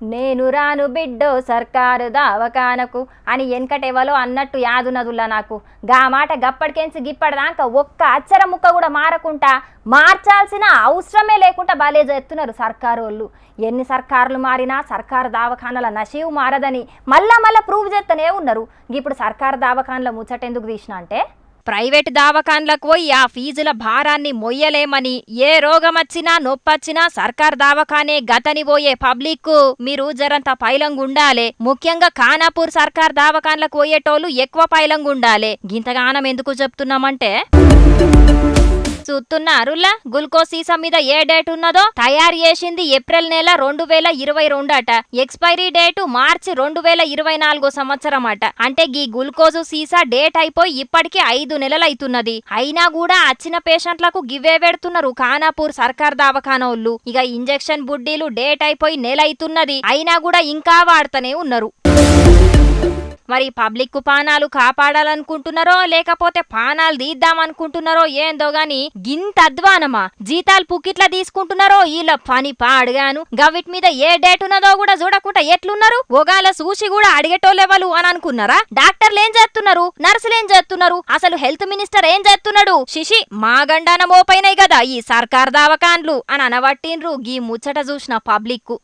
నేను రాను బిడ్డో సర్కారు దావకానకు అని వెనకటెవలో అన్నట్టు యాదునదుల్లా నాకు. గా మాట గప్పటికెంచి గిప్పటిదాకా ఒక్క అచ్చర ముక్క కూడా మారకుండా మార్చాల్సిన అవసరమే లేకుండా బాలే చేస్తున్నారు సర్కారు వాళ్ళు ఎన్ని సర్కారులు మారినా సర్కారు దావఖానల నషీవు మారదని మళ్ళా మళ్ళా ప్రూవ్ చేస్తూనే ఉన్నారు. ఇప్పుడు సర్కారు దావఖానల ముచ్చట ఎందుకు తీసిన అంటే? ప్రైవేట్ దావకాన్లకు పోయి ఆ ఫీజుల భారాన్ని మొయ్యలేమని ఏ రోగమచ్చినా నొప్పొచ్చినా సర్కార్ దావకానే గతని పోయే పబ్లిక్ మీరు జరంత పైలంగుండాలే. ముఖ్యంగా ఖానాపూర్ సర్కార్ దావకాన్లకు పోయేటోళ్ళు ఎక్కువ పైలంగుండాలే. గింతగానం ఎందుకు చెప్తున్నామంటే? చూస్తున్నారులా? గుల్కో సీసా మీద ఏ డేట్ ఉన్నదో తయారు చేసింది ఏప్రిల్ నెల రెండు వేల ఇరవై రెండు అట ఎక్స్పైరీ డేటు మార్చి రెండు వేల ఇరవై నాలుగో సంవత్సరం అట అంటే గీ గ్లూకోజ్ సీసా డేట్ అయిపోయి ఇప్పటికి ఐదు నెలలు అవుతున్నది అయినా కూడా వచ్చిన పేషెంట్లకు గివ్వే పెడుతున్నారు ఖానాపూర్ సర్కార్ దావఖానోళ్ళు. ఇక ఇంజెక్షన్ బుడ్డీలు డేట్ అయిపోయి నెల అవుతున్నది అయినా కూడా ఇంకా వాడుతూనే ఉన్నారు. మరి పబ్లిక్ పానాలు కాపాడాలనుకుంటున్నారో లేకపోతే పానాలు తీద్దామనుకుంటున్నారో ఏందో గాని గింత అధ్వానమా? జీతాలు పుక్కిట్లా తీసుకుంటున్నారో వీళ్ళ పని పాడుగాను. గవిట్ మీద ఏ డేట్ ఉన్నదో కూడా చూడకుండా ఎట్లున్నారు? ఒగాల సూచి కూడా అడిగేటోళ్ళెవలు అని అనుకున్నారా? డాక్టర్లు ఏం చేస్తున్నారు? నర్సులు ఏం చేస్తున్నారు? అసలు హెల్త్ మినిస్టర్ ఏం చేస్తున్నాడు? శిషి మా గండాన మోపైనాయి కదా ఈ సర్కార్ దావకాన్లు అని అనబట్టిండ్రు గీ ముచ్చట చూసిన పబ్లిక్